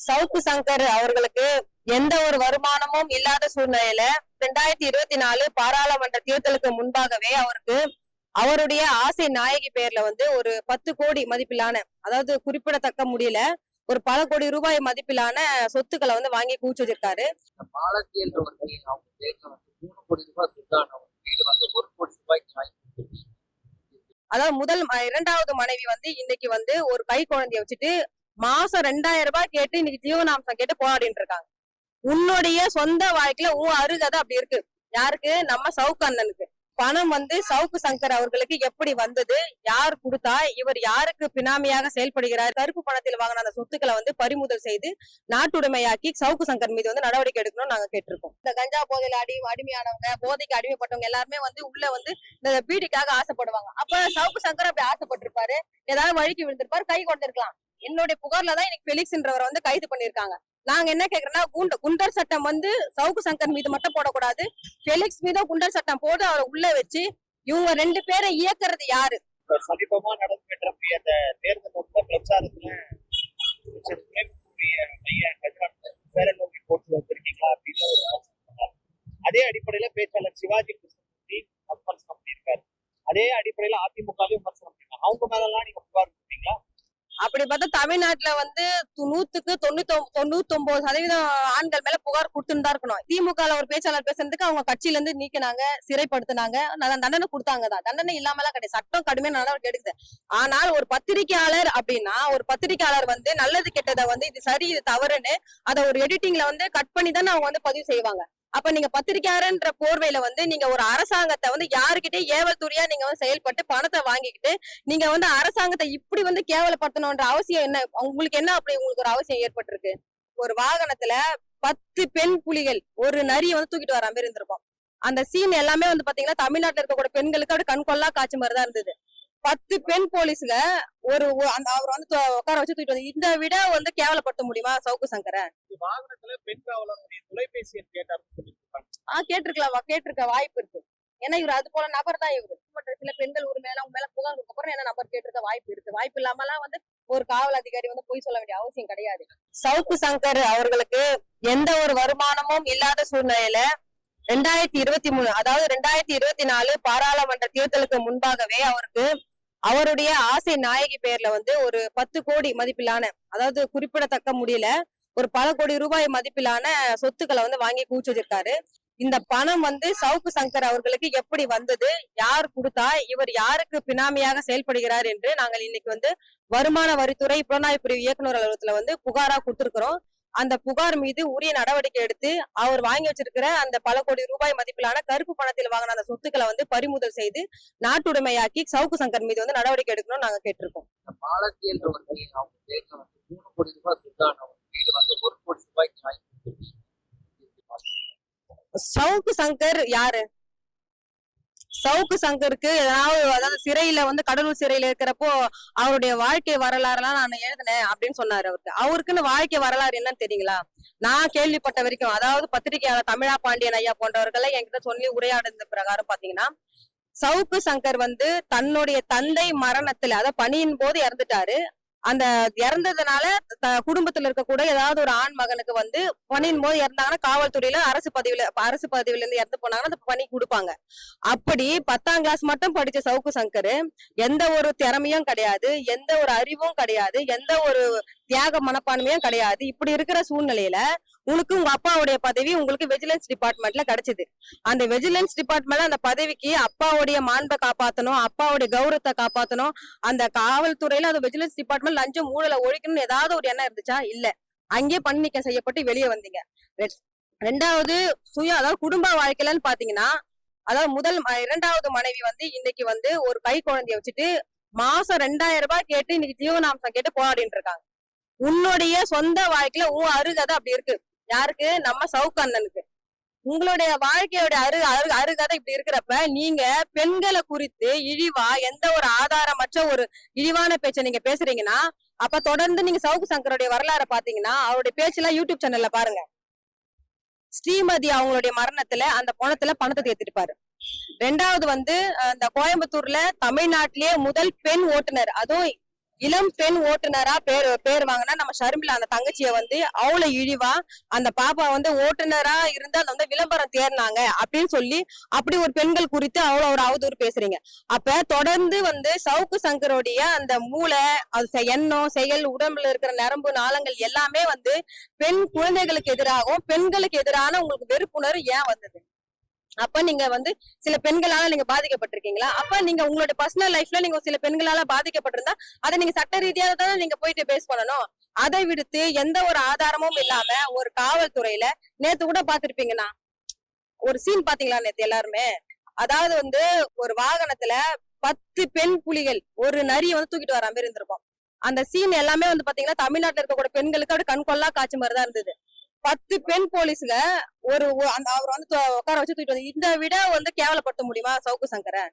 சவுக்கு சங்கர் அவர்களுக்கு எந்த ஒரு வருமானமும் இல்லாத சூழ்நிலையில ரெண்டாயிரத்தி இருபத்தி நாலு பாராளுமன்ற தேர்தலுக்கு முன்பாகவே அவருக்கு அவருடைய ஆசை நாயகி பேர்ல வந்து ஒரு பத்து கோடி மதிப்பிலான அதாவது குறிப்பிடத்தக்க முடியல ஒரு பல கோடி ரூபாய் மதிப்பிலான சொத்துக்களை வந்து வாங்கி கூச்சு வச்சிருக்காரு. அதாவது முதல் இரண்டாவது மனைவி வந்து இன்னைக்கு வந்து ஒரு கை குழந்தைய வச்சுட்டு மாசம் ரெண்டாயிரம் ரூபாய் கேட்டு இன்னைக்கு ஜீவனாம்சம் கேட்டு போராடிட்டு இருக்காங்க உன்னுடைய சொந்த வாழ்க்கையில உன் அருகதை அப்படி இருக்கு. யாருக்கு? நம்ம சவுக்கு அண்ணனுக்கு. பணம் வந்து சவுக்கு சங்கர் அவர்களுக்கு எப்படி வந்தது? யார் கொடுத்தா? இவர் யாருக்கு பினாமியாக செயல்படுகிறார்? கருப்பு பணத்தில் வாங்கின அந்த சொத்துக்களை வந்து பறிமுதல் செய்து நாட்டுடைமையாக்கி சவுக்கு சங்கர் மீது வந்து நடவடிக்கை எடுக்கணும்னு நாங்க கேட்டிருக்கோம். இந்த கஞ்சா போதையில அடி அடிமையானவங்க போதைக்கு அடிமைப்பட்டவங்க எல்லாருமே வந்து உள்ள வந்து இந்த பீடிக்காக ஆசைப்படுவாங்க. அப்ப சவுக்கு சங்கர் அப்படி ஆசைப்பட்டிருப்பாரு. ஏதாவது வழிக்கு விழுந்திருப்பாரு கை கொண்டிருக்கலாம் என்னுடைய புகார்ல தான் இன்னைக்கு பெலிக்ஸ்ன்றவரை வந்து கைது பண்ணிருக்காங்க நாங்க என்ன கேக்குறோம்னா குண்ட குண்டர் சட்டம் வந்து சவுக்கு சங்கர் மீது மட்டும் போடக்கூடாது. பெலிக்ஸ் மீதும் குண்டர் சட்டம் போட்டு அவரை உள்ள வச்சு இவங்க ரெண்டு பேரை இயக்குறது யாரு? சமீபமா நடந்துகிட்டு அந்த தேர்தல் மொத்த பிரச்சாரத்துல வேலை துணைமுகக்கூடிய போட்டு வந்திருக்கீங்களா அப்படின்னு ஒரு அதே அடிப்படையில பேச்சாளர் சிவாஜி கிருஷ்ணமூர்த்தி விமர்சனம் பண்ணியிருக்காரு. அதே அடிப்படையில அதிமுகவே விமர்சனம் பண்ணிருக்காங்க அவங்க மேல எல்லாம் நீங்க புகார் அப்படி பார்த்தா தமிழ்நாட்டுல வந்து நூத்துக்கு தொண்ணூத்தி தொண்ணூத்தி ஒன்பது சதவீதம் ஆண்கள் மேல புகார் கொடுத்துன்னு தான் இருக்கணும். திமுக ஒரு பேச்சாளர் பேசுறதுக்கு அவங்க கட்சியில இருந்து நீக்கினாங்க சிறைப்படுத்தினாங்க. நான் தண்டனை கொடுத்தாங்க தான். தண்டனை இல்லாமலாம் கிடையாது. சட்டம் கடுமையான நடவடிக்கை எடுக்குது ஆனால் ஒரு பத்திரிகையாளர் அப்படின்னா ஒரு பத்திரிகையாளர் வந்து நல்லது கெட்டதை வந்து இது சரி இது தவறுன்னு அதை ஒரு எடிட்டிங்ல வந்து கட் பண்ணி தானே அவங்க வந்து பதிவு செய்வாங்க. அப்ப நீங்க பத்திரிகையாளர்ன்ற போர்வையில வந்து நீங்க ஒரு அரசாங்கத்தை வந்து யாருக்கிட்டே ஏவல் துறையா நீங்க வந்து செயல்பட்டு பணத்தை வாங்கிக்கிட்டு நீங்க வந்து அரசாங்கத்தை இப்படி வந்து கேவலப்படுத்தணும்ன்ற அவசியம் என்ன? உங்களுக்கு என்ன அப்படி உங்களுக்கு ஒரு அவசியம் ஏற்பட்டிருக்கு? ஒரு வாகனத்துல பத்து பெண் புலிகள் ஒரு நரியை வந்து தூக்கிட்டு வர மாதிரி இருந்திருக்கும். அந்த சீன் எல்லாமே வந்து பாத்தீங்கன்னா தமிழ்நாட்டுல இருக்கக்கூடிய பெண்களுக்கு அப்படி கண்கொள்ளா காட்சி மாதிரி தான் இருந்தது. பத்து பெண் போலீஸுங்க ஒரு அந்த அவர் வந்து உட்கார வச்சு தூக்கிட்டு வந்து இந்த விட வந்து கேவலப்படுத்த முடியுமா சவுக்கு சங்கரை இந்த வாகனத்துல பெண் காவலருடைய தொலைபேசி எண் சொல்லியிருக்காங்க ஆஹ் கேட்டிருக்கலாம் கேட்டிருக்க வாய்ப்பு இருக்கு. ஏன்னா இவர் அது போல நபர் தான் இவரு. சில பெண்கள் உரிமையில அவங்க மேல புகார் கொடுக்க அப்புறம் என்ன நபர் கேட்டிருக்க வாய்ப்பு இருக்கு? வாய்ப்பு இல்லாமலாம் வந்து ஒரு காவல் அதிகாரி வந்து பொய் சொல்ல வேண்டிய அவசியம் கிடையாது. சவுக்கு சங்கர் அவர்களுக்கு எந்த ஒரு வருமானமும் இல்லாத சூழ்நிலையில ரெண்டாயிரத்தி இருபத்தி மூணு அதாவது ரெண்டாயிரத்தி இருபத்தி நாலு பாராளுமன்ற தேர்தலுக்கு முன்பாகவே அவருக்கு அவருடைய ஆசை நாயகி பேர்ல வந்து ஒரு பத்து கோடி மதிப்பிலான அதாவது குறிப்பிடத்தக்க முடியல ஒரு பல கோடி ரூபாய் மதிப்பிலான சொத்துக்களை வந்து வாங்கி கூச்சு வச்சிருக்காரு. இந்த பணம் வந்து சவுக்கு சங்கர் அவர்களுக்கு எப்படி வந்தது யார் கொடுத்தா இவர் யாருக்கு பினாமியாக செயல்படுகிறார் என்று நாங்கள் இன்னைக்கு வந்து வருமான வரித்துறை புலனாய்வு பிரிவு இயக்குநர் அலுவலகத்துல வந்து புகாரா கொடுத்திருக்கிறோம். அந்த புகார் மீது உரிய நடவடிக்கை எடுத்து அவர் வாங்கி வச்சிருக்கிற அந்த பல கோடி ரூபாய் மதிப்பிலான கருப்பு பணத்தில் வாங்கின அந்த சொத்துக்களை வந்து பறிமுதல் செய்து நாட்டுடைமையாக்கி சவுக்கு சங்கர் மீது வந்து நடவடிக்கை எடுக்கணும்னு நாங்க கேட்டிருக்கோம். சவுக்கு சங்கர் யாரு சவுக்கு சங்கருக்கு ஏதாவது அதாவது சிறையில வந்து கடலூர் சிறையில இருக்கிறப்போ அவருடைய வாழ்க்கை வரலாறுலாம் நான் எழுதினேன் அப்படின்னு சொன்னாரு அவருக்கு. அவருக்குன்னு வாழ்க்கை வரலாறு என்னன்னு தெரியுங்களா? நான் கேள்விப்பட்ட வரைக்கும் அதாவது பத்திரிகையாளர் தமிழா பாண்டியன் ஐயா போன்றவர்களை என்கிட்ட சொல்லி உரையாடுந்த பிரகாரம் பாத்தீங்கன்னா சவுக்கு சங்கர் வந்து தன்னுடைய தந்தை மரணத்துல அதாவது பணியின் போது இறந்துட்டாரு. அந்த இறந்ததுனால த- குடும்பத்துல இருக்கக்கூட ஏதாவது ஒரு ஆண் மகனுக்கு வந்து பணியின் போது இறந்தாங்கன்னா காவல்துறையில அரசு பதவியில அரசு பதவியில இருந்து இறந்து போனாங்கன்னா அந்த பணி கொடுப்பாங்க. அப்படி பத்தாம் கிளாஸ் மட்டும் படிச்ச சவுக்கு சங்கர் எந்த ஒரு திறமையும் கிடையாது எந்த ஒரு அறிவும் கிடையாது எந்த ஒரு தியாக மனப்பான்மையும் கிடையாது. இப்படி இருக்கிற சூழ்நிலையில உனக்கு உங்க அப்பாவுடைய பதவி உங்களுக்கு விஜிலன்ஸ் டிபார்ட்மெண்ட்ல கிடைச்சது. அந்த விஜிலன்ஸ் டிபார்ட்மெண்ட்ல அந்த பதவிக்கு அப்பாவுடைய மாண்பை காப்பாத்தணும் அப்பாவுடைய கௌரவத்தை காப்பாத்தணும் அந்த காவல்துறையில அந்த விஜிலன்ஸ் டிபார்ட்மெண்ட் லஞ்சம் ஊழலை ஒழிக்கணும்னு ஏதாவது ஒரு எண்ணம் இருந்துச்சா? இல்ல. அங்கேயே பணி நீக்கம் செய்யப்பட்டு வெளியே வந்தீங்க. ரெண்டாவது சுய அதாவது குடும்ப வாழ்க்கையிலன்னு பாத்தீங்கன்னா அதாவது முதல் இரண்டாவது மனைவி வந்து இன்னைக்கு வந்து ஒரு கை குழந்தைய வச்சுட்டு மாசம் ரெண்டாயிரம் ரூபாய் கேட்டு இன்னைக்கு ஜீவனாம்சம் கேட்டு போராடிட்டு இருக்காங்க. உன்னுடைய சொந்த வாழ்க்கையில உன் அருகதை அப்படி இருக்கு. யாருக்கு? நம்ம சவுக்கண்ணனுக்கு உங்களுடைய வாழ்க்கையோட அரு அரு அருகதை இப்படி இருக்கிறப்ப நீங்க பெண்களை குறித்து இழிவா எந்த ஒரு ஆதாரமற்ற ஒரு இழிவான பேச்சை நீங்க பேசுறீங்கன்னா அப்ப தொடர்ந்து நீங்க சவுக்கு சங்கருடைய வரலாற பாத்தீங்கன்னா அவருடைய பேச்செல்லாம் யூடியூப் சேனல்ல பாருங்க. ஸ்ரீமதி அவங்களுடைய மரணத்துல அந்த பணத்துல பணத்தை தேத்திருப்பாரு ரெண்டாவது வந்து அந்த கோயம்புத்தூர்ல தமிழ்நாட்டிலேயே முதல் பெண் ஓட்டுநர். அதுவும் இளம் பெண் ஓட்டுநரா பேர் பேர் வாங்கினா நம்ம ஷர்மிளா அந்த தங்கச்சிய வந்து அவளை இழிவா அந்த பாப்பா வந்து ஓட்டுநரா இருந்து அந்த வந்து விளம்பரம் தேர்னாங்க அப்படின்னு சொல்லி அப்படி ஒரு பெண்கள் குறித்து அவ்வளவு ஒரு அவதூறு பேசுறீங்க. அப்ப தொடர்ந்து வந்து சவுக்கு சங்கருடைய அந்த மூளை அது செ- எண்ணம் செயல் உடம்புல இருக்கிற நரம்பு நாளங்கள் எல்லாமே வந்து பெண் குழந்தைகளுக்கு எதிராகவும் பெண்களுக்கு எதிரான உங்களுக்கு வெறுப்புணர்வு ஏன் வந்தது? அப்ப நீங்க வந்து சில பெண்களால நீங்க பாதிக்கப்பட்டிருக்கீங்களா? அப்ப நீங்க உங்களோட பர்சனல் லைஃப்ல நீங்க சில பெண்களால பாதிக்கப்பட்டிருந்தா அதை நீங்க சட்ட ரீதியாக தானே நீங்க போயிட்டு பேஸ் பண்ணணும்? அதை விடுத்து எந்த ஒரு ஆதாரமும் இல்லாம ஒரு காவல்துறையில நேத்து கூட பாத்திருப்பீங்கண்ணா ஒரு சீன் பாத்தீங்களா நேத்து எல்லாருமே? அதாவது வந்து ஒரு வாகனத்துல பத்து பெண் புலிகள் ஒரு நரியை வந்து தூக்கிட்டு வர மாதிரி இருந்திருக்கும். அந்த சீன் எல்லாமே வந்து பாத்தீங்கன்னா தமிழ்நாட்டுல இருக்கக்கூடிய பெண்களுக்கு அப்படி கண்கொள்ளா காட்சி மாதிரி தான் இருந்தது. பத்து பெண் போலீஸ்ல ஒரு அந்த அவர் வந்து உட்கார வச்சு தூக்கிட்டு வந்து இந்த விட வந்து கேவலப்படுத்த முடியுமா சவுக்கு சங்கரை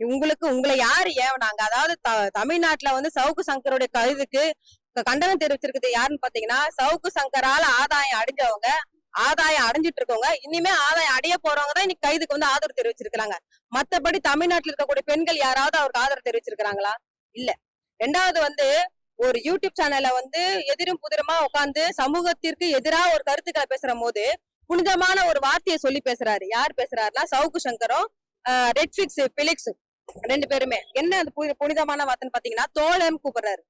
உங்களுக்கு உங்களை யாரு ஏவனாங்க அதாவது தமிழ்நாட்டுல வந்து சவுக்கு சங்கருடைய கருதுக்கு கண்டனம் தெரிவிச்சிருக்கிறது யாருன்னு பாத்தீங்கன்னா சவுக்கு சங்கரால ஆதாயம் அடைஞ்சவங்க ஆதாயம் அடைஞ்சிட்டு இருக்கவங்க இனிமே ஆதாயம் அடைய போறவங்க தான் இன்னைக்கு கைதுக்கு வந்து ஆதரவு தெரிவிச்சிருக்காங்க மத்தபடி தமிழ்நாட்டில் இருக்கக்கூடிய பெண்கள் யாராவது அவருக்கு ஆதரவு தெரிவிச்சிருக்காங்களா இல்ல. ரெண்டாவது வந்து ஒரு யூடியூப் சேனல்ல வந்து எதிரும் புதிரமா உட்கார்ந்து சமூகத்திற்கு எதிரா ஒரு கருத்துக்களை பேசுற போது புனிதமான ஒரு வார்த்தையை சொல்லி பேசுறாரு. யார் பேசுறாருன்னா சவுக்கு சங்கரும் ரெட்ஃபிக்ஸ் பிலிக்ஸ் ரெண்டு பேருமே. என்ன அந்த புனி- புனிதமான வார்த்தைன்னு பாத்தீங்கன்னா தோழன் கூப்பிடுறாரு.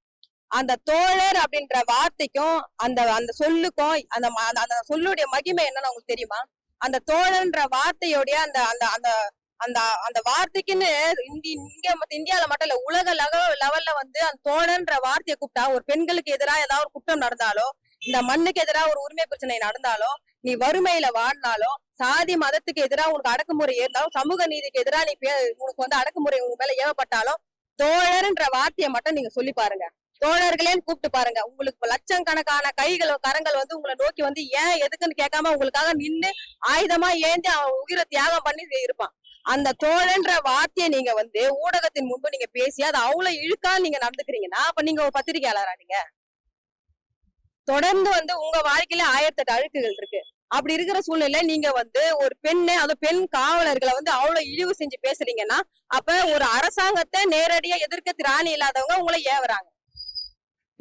அந்த தோழர் அப்படின்ற வார்த்தைக்கும் அந்த அந்த சொல்லுக்கும் அந்த அந்த- அந்த சொல்லுடைய மகிமை என்னன்னு உங்களுக்கு தெரியுமா? அந்த தோழன்ற வார்த்தையோடைய அந்த அந்த அந்த அந்த அந்த வார்த்தைக்குன்னு இந்தி இங்க இந்தியால மட்டும் இல்ல உலக லெவல்ல வந்து அந்த தோழன்ற வார்த்தையை கூப்பிட்டா ஒரு பெண்களுக்கு எதிராக ஏதாவது ஒரு குற்றம் நடந்தாலோ இந்த மண்ணுக்கு எதிராக ஒரு உரிமை பிரச்சனை நடந்தாலோ நீ வறுமையில வாழ்ந்தாலோ சாதி மதத்துக்கு எதிராக உனக்கு அடக்குமுறை இருந்தாலும் சமூக நீதிக்கு எதிராக நீ பே- உனக்கு வந்து அடக்குமுறை உங்க மேல ஏவப்பட்டாலும் தோழர்ன்ற வார்த்தையை மட்டும் நீங்க சொல்லி பாருங்க. தோழர்களேன்னு கூப்பிட்டு பாருங்க. உங்களுக்கு லட்சக்கணக்கான கைகள் கரங்கள் வந்து உங்களை நோக்கி வந்து ஏன் எதுக்குன்னு கேட்காம உங்களுக்காக நின்னு ஆயுதமா ஏந்தி அவன் உயிரை தியாகம் பண்ணி இருப்பான். அந்த தோழன்ற வார்த்தையை நீங்க வந்து ஊடகத்தின் முன்பு நீங்க பேசி அது அவ்வளவு இழுக்கா நீங்க நடந்துக்கிறீங்கன்னா அப்ப நீங்க ஒரு பத்திரிகையாளரா நீங்க? தொடர்ந்து வந்து உங்க வாழ்க்கையில ஆயிரத்தெட்டு அழுக்குகள் இருக்கு. அப்படி இருக்கிற சூழ்நிலை நீங்க வந்து ஒரு பெண்ணு அது பெண் காவலர்களை வந்து அவ்வளவு இழிவு செஞ்சு பேசுறீங்கன்னா அப்ப ஒரு அரசாங்கத்தை நேரடியா எதிர்க்க திராணி இல்லாதவங்க உங்களை ஏவுறாங்க.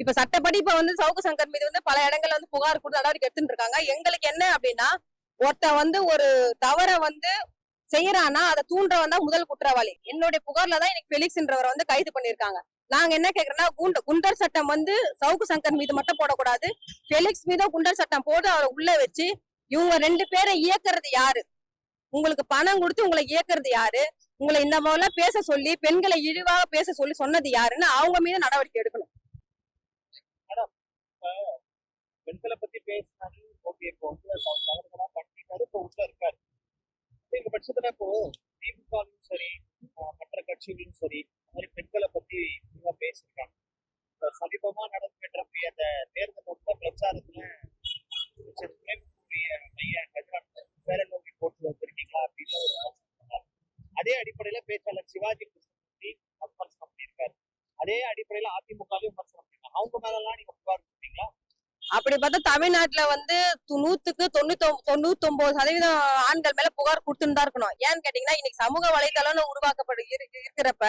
இப்ப சட்டப்படி இப்ப வந்து சவுக்கு சங்கர் மீது வந்து பல இடங்கள்ல வந்து புகார் கொடுத்து நடவடிக்கை எடுத்துட்டு இருக்காங்க. எங்களுக்கு என்ன அப்படின்னா ஒருத்தன் வந்து ஒரு தவற வந்து செய்யறானா அதை தூண்டுறவன் தான் முதல் குற்றவாளி. என்னுடைய புகார்ல தான் எனக்கு பெலிக்ஸ்ன்றவரை வந்து கைது பண்ணிருக்காங்க நாங்க என்ன கேக்குறோம்னா குண்ட குண்டர் சட்டம் வந்து சவுக்கு சங்கர் மீது மட்டும் போடக்கூடாது. ஃபெலிக்ஸ் மீதும் குண்டர் சட்டம் போட்டு அவரை உள்ள வச்சு இவங்க ரெண்டு பேரை இயக்குறது யாரு? உங்களுக்கு பணம் கொடுத்து உங்களை இயக்குறது யாரு? உங்களை இந்த மாதிரிலாம் பேச சொல்லி பெண்களை இழிவாக பேச சொல்லி சொன்னது யாருன்னு அவங்க மீது நடவடிக்கை எடுக்கணும். பெண்களை பத்தி பேசினாலும் ஓகே இப்போ வந்து அவர் தவறுகளா பண்ணிட்டாரு இப்போ உள்ள இருக்காரு இந்த பட்சத்துல சரி மற்ற கட்சிகளும் சரி இந்த மாதிரி பெண்களை பத்தி இவங்க பேசியிருக்காங்க. இப்ப சமீபமா நடைபெற்றக்கூடிய அந்த தேர்தல் வந்து பிரச்சாரத்துல மிஸ்டர் வேற நோக்கி போட்டு வந்திருக்கீங்களா அப்படின்னு ஒரு ஆலோசனை பண்ணாரு. அதே அடிப்படையில பேச்சாளர் சிவாஜி கிருஷ்ணமூர்த்தி விமர்சனம் பண்ணியிருக்காரு. அதே அடிப்படையில அதிமுகவே விமர்சனம் பண்ணிருக்காங்க அவங்க மேலலாம் நீங்க புகார் கொடுத்தீங்களா அப்படி பார்த்தா தமிழ்நாட்டுல வந்து நூத்துக்கு தொண்ணூத்தி தொண்ணூத்தி ஒன்பது சதவீதம் ஆண்கள் மேல புகார் கொடுத்துன்னு தான் இருக்கணும். ஏன்னு கேட்டீங்கன்னா இன்னைக்கு சமூக வலைதளம்னு உருவாக்கப்படு இரு- இருக்கிறப்ப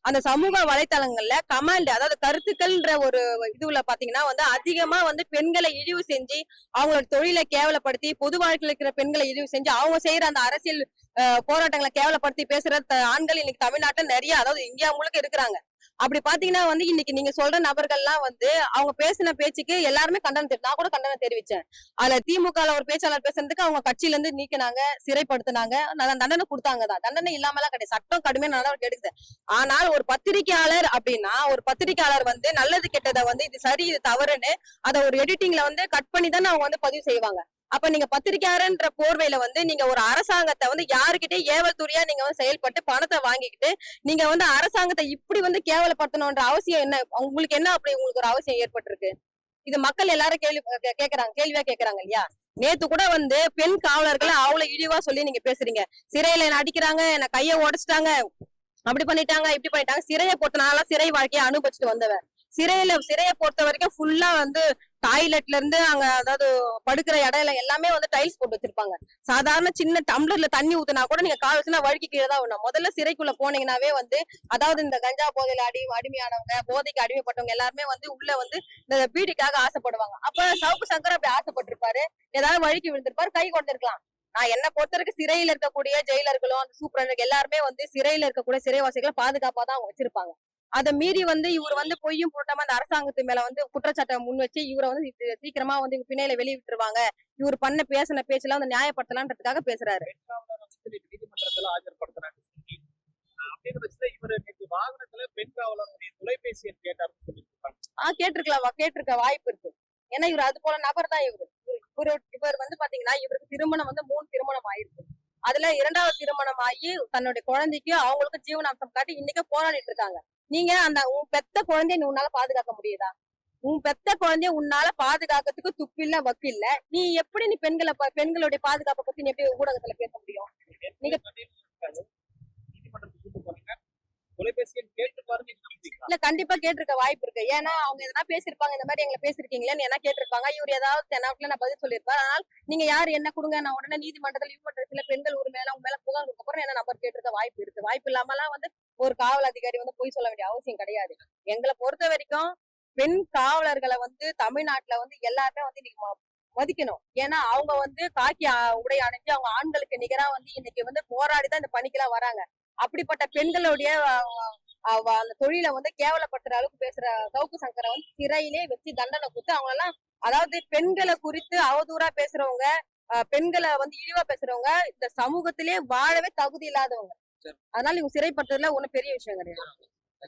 அந்த சமூக வலைதளங்கள்ல கமாண்ட் அதாவது கருத்துக்கள்ன்ற ஒரு இதுல பாத்தீங்கன்னா வந்து அதிகமா வந்து பெண்களை இழிவு செஞ்சு அவங்களோட தொழிலை கேவலப்படுத்தி பொது வாழ்க்கையில் இருக்கிற பெண்களை இழிவு செஞ்சு அவங்க செய்யற அந்த அரசியல் போராட்டங்களை கேவலப்படுத்தி பேசுற ஆண்கள் இன்னைக்கு தமிழ்நாட்டுல நிறைய அதாவது இந்தியா முழுக்க இருக்கிறாங்க. அப்படி பாத்தீங்கன்னா வந்து இன்னைக்கு நீங்க சொல்ற நபர்கள்லாம் வந்து அவங்க பேசின பேச்சுக்கு எல்லாருமே கண்டனம் தெரி நான் கூட கண்டனம் தெரிவிச்சேன். அதுல திமுக ஒரு பேச்சாளர் பேசுறதுக்கு அவங்க கட்சியில இருந்து நீக்கினாங்க சிறைப்படுத்தினாங்க. நல்ல தண்டனை கொடுத்தாங்க தான். தண்டனை இல்லாமலாம் கிடையாது. சட்டம் கடுமையான நடவடிக்கை எடுக்குது. ஆனால் ஒரு பத்திரிகையாளர் அப்படின்னா ஒரு பத்திரிகையாளர் வந்து நல்லது கெட்டதை வந்து இது சரி இது தவறுன்னு அதை ஒரு எடிட்டிங்ல வந்து கட் பண்ணி தானே அவங்க வந்து பதிவு செய்வாங்க. அப்ப நீங்க பத்திரிக்கையாளர்ன்ற போர்வையில வந்து நீங்க ஒரு அரசாங்கத்தை வந்து யாருக்கிட்டே ஏவல் துறையா நீங்க வந்து செயல்பட்டு பணத்தை வாங்கிக்கிட்டு நீங்க வந்து அரசாங்கத்தை இப்படி வந்து கேவலப்படுத்தணும்ன்ற அவசியம் என்ன? உங்களுக்கு என்ன அப்படி உங்களுக்கு ஒரு அவசியம் ஏற்பட்டிருக்கு? இது மக்கள் எல்லாரும் கேள்வி கேக்குறாங்க கேள்வியா கேக்குறாங்க இல்லையா? நேத்து கூட வந்து பெண் காவலர்களை அவ்வளவு இழிவா சொல்லி நீங்க பேசுறீங்க. சிறையில என்ன அடிக்கிறாங்க என்ன கைய உடைச்சிட்டாங்க அப்படி பண்ணிட்டாங்க இப்படி பண்ணிட்டாங்க. சிறையை பொறுத்த நாளா சிறை வாழ்க்கையை அனுபவிச்சுட்டு வந்தவன். சிறையில சிறையை பொறுத்த வரைக்கும் ஃபுல்லா வந்து டாய்லெட்ல இருந்து அங்க அதாவது படுக்கிற இடையில எல்லாமே வந்து டைல்ஸ் போட்டு வச்சிருப்பாங்க. சாதாரண சின்ன டம்ளர்ல தண்ணி ஊத்துனா கூட நீங்க கால் வச்சுனா வழுக்கி கீழே தான் விடணும் முதல்ல சிறைக்குள்ள போனீங்கன்னாவே வந்து அதாவது இந்த கஞ்சா போதையில அடி அடிமையானவங்க போதைக்கு அடிமைப்பட்டவங்க எல்லாருமே வந்து உள்ள வந்து இந்த பீடிக்காக ஆசைப்படுவாங்க. அப்ப சவுக்கு சங்கர் அப்படி ஆசைப்பட்டிருப்பாரு. ஏதாவது வழுக்கி விழுந்திருப்பாரு கை கொண்டிருக்கலாம். நான் என்ன பொறுத்தவரைக்கும் சிறையில இருக்கக்கூடிய ஜெயிலர்களும் அந்த சூப்பரண்ட் எல்லாருமே வந்து சிறையில இருக்கக்கூடிய சிறைவாசிகளை பாதுகாப்பா தான் அவங்க வச்சிருப்பாங்க. அதை மீறி வந்து இவர் வந்து பொய்யும் புரட்டமா அந்த அரசாங்கத்து மேல வந்து குற்றச்சாட்டை முன் வச்சு இவரை வந்து சீக்கிரமா வந்து பிணையில வெளிய விட்டுருவாங்க இவர் பண்ண பேசின பேச்செல்லாம் வந்து நியாயப்படுத்தலான்றதுக்காக பேசுறாரு. ஆஹ் கேட்டிருக்கலாம் கேட்டிருக்க வாய்ப்பு இருக்கு. ஏன்னா இவர் அது போல நபர் தான் இவரு. இவர் இவர் வந்து பாத்தீங்கன்னா இவருக்கு திருமணம் வந்து மூணு திருமணம் ஆயிருக்கு. அதுல இரண்டாவது திருமணம் ஆகி தன்னுடைய குழந்தைக்கு அவங்களுக்கு ஜீவனாம்சம் காட்டி இன்னைக்கு போராடிட்டு இருக்காங்க. நீங்க அந்த உன் பெத்த குழந்தைய நீ உன்னால பாதுகாக்க முடியுதா? உன் பெத்த குழந்தைய உன்னால பாதுகாக்கிறதுக்கு துப்பில்ல வக்கில்ல நீ எப்படி நீ பெண்களை பெண்களுடைய பாதுகாப்பை பத்தி நீ எப்படி ஊடகத்துல பேச முடியும்? நீங்க- நீங்க நீதிமன்றத்துக்கு கூட்டு போனீங்க தொலைபேசி எண் கேட்டு பாருங்க நம்புறீங்களா இல்ல கண்டிப்பா கேட்டிருக்க வாய்ப்பு இருக்கு. ஏன்னா அவங்க எதனா பேசிருப்பாங்க இந்த மாதிரி எங்களை பேசிருக்கீங்களேன்னு என்ன கேட்டிருப்பாங்க? இவர் ஏதாவது தென்னாட்டுல நான் பதில் சொல்லியிருப்பார். அதனால நீங்க யார்? என்ன கொடுங்க? நான் உடனே நீதிமன்றத்தில் நீதிமன்றத்துல பெண்கள் உரிமையில அவங்க மேல புகார் கொடுக்க போறோம் என்ன நம்பர் கேட்டிருக்க வாய்ப்பு இருக்கு? வாய்ப்பு இல்லாமலாம் வந்து ஒரு காவல் அதிகாரி வந்து பொய் சொல்ல வேண்டிய அவசியம் கிடையாது. எங்களை பொறுத்த வரைக்கும் பெண் காவலர்களை வந்து தமிழ்நாட்டுல வந்து எல்லாருமே வந்து இன்னைக்கு மதிக்கணும். ஏன்னா அவங்க வந்து காக்கி உடை அணிஞ்சு அவங்க ஆண்களுக்கு நிகரா வந்து இன்னைக்கு வந்து போராடி தான் இந்த பணிக்கெல்லாம் வராங்க. அப்படிப்பட்ட பெண்களுடைய அந்த தொழிலை வந்து கேவலப்படுத்துற அளவுக்கு பேசுற சவுக்கு சங்கரை வந்து சிறையிலே வச்சு தண்டனை கொடுத்து அவங்க எல்லாம் அதாவது பெண்களை குறித்து அவதூறா பேசுறவங்க அஹ், பெண்களை வந்து இழிவா பேசுறவங்க இந்த சமூகத்திலே வாழவே தகுதி இல்லாதவங்க. அதனால இவங்க சிறைப்பட்டதுல ஒண்ணும் பெரிய விஷயம் கிடையாது.